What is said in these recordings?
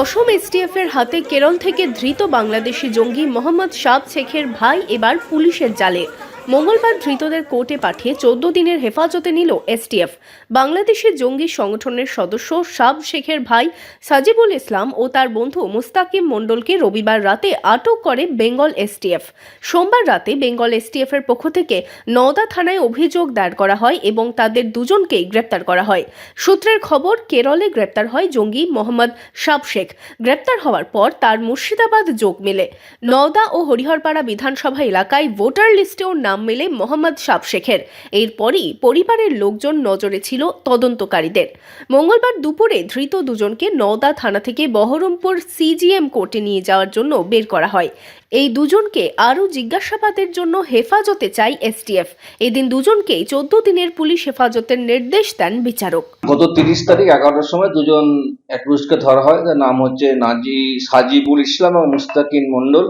অসম STF এর হাতে কেরল থেকে ধৃত বাংলাদেশি জঙ্গি মোহাম্মদ সাব শেখের ভাই এবার পুলিশের জালে। মঙ্গলবার ধৃতদের কোর্টে পাঠিয়ে চোদ্দ দিনের হেফাজতে নিল এসটিএফ বাংলাদেশি জঙ্গি সংগঠনের সদস্য শাব শেখের ভাই সাজিবুল ইসলাম ও তার বন্ধু মুস্তাকিম মণ্ডলকে রবিবার রাতে আটক করে বেঙ্গল এসটিএফ সোমবার রাতে বেঙ্গল এসটিএফ এর পক্ষ থেকে নওদা থানায় অভিযোগ দায়ের করা হয় এবং তাদের দুজনকেই গ্রেপ্তার করা হয়। সূত্রের খবর, কেরলে গ্রেপ্তার হয় জঙ্গি মোহাম্মদ শাব শেখ। গ্রেপ্তার হওয়ার পর তার মুর্শিদাবাদ যোগ মেলে। নওদা ও হরিহরপাড়া বিধানসভা এলাকায় ভোটার লিস্টেও নাম মেলে মোহাম্মদ শাব শেখের এরপরই পরিবারের লোকজন নজরে ছিল তদন্তকারীদের। মঙ্গলবার দুপুরে ধৃত দুজনকে নওদা থানা থেকে বহরমপুর সিজিএম কোর্টে নিয়ে যাওয়ার জন্য বের করা হয়। এই দুজনকে আরও জিজ্ঞাসাবাদের জন্য হেফাজতে চাই এসটিএফ। এদিন দুজনকেই চোদ্দ দিনের পুলিশ হেফাজতের নির্দেশ দেন বিচারক। গত তিরিশ তারিখ এগারোটার সময় দুজন অ্যাকুজকে ধরা হয়। তার নাম হচ্ছে নাজি সাজিবুল ইসলাম এবং মুস্তাকিন মন্ডল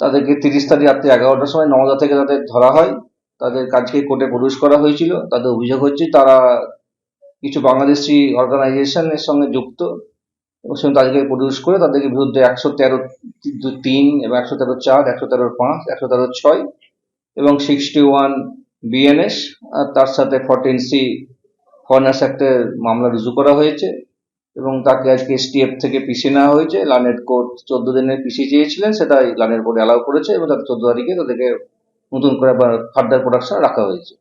তাদেরকে তিরিশ তারিখ রাত্রি এগারোটার সময় নওদা থেকে তাদের ধরা হয়। তাদের কাজকে কোর্টে প্রডিউস করা হয়েছিল। তাদের অভিযোগ হচ্ছে তারা কিছু বাংলাদেশি অর্গানাইজেশনের সঙ্গে যুক্ত এবং সেখানে তাদেরকে প্রডিউস করে তাদেরকে বিরুদ্ধে একশো তেরো তিন এবং একশো তেরো চার, একশো তেরো পাঁচ, একশো তেরো ছয় এবং সিক্সটি ওয়ান বিএনএস আর তার সাথে ফরটিন সি ফরেনার্স অ্যাক্টের মামলা রুজু করা হয়েছে। এবং তাকে আজকে এসটিএফ থেকে পিছিয়ে নেওয়া হয়েছে। লানের কোর্ট চোদ্দ দিনের পিছিয়ে চেয়েছিলেন, সেটাই লানের কোর্ট অ্যালাউ করেছে এবং তার চোদ্দ তারিখে তাদেরকে নতুন করে আবার ফার্দার প্রোডাকশন রাখা হয়েছে।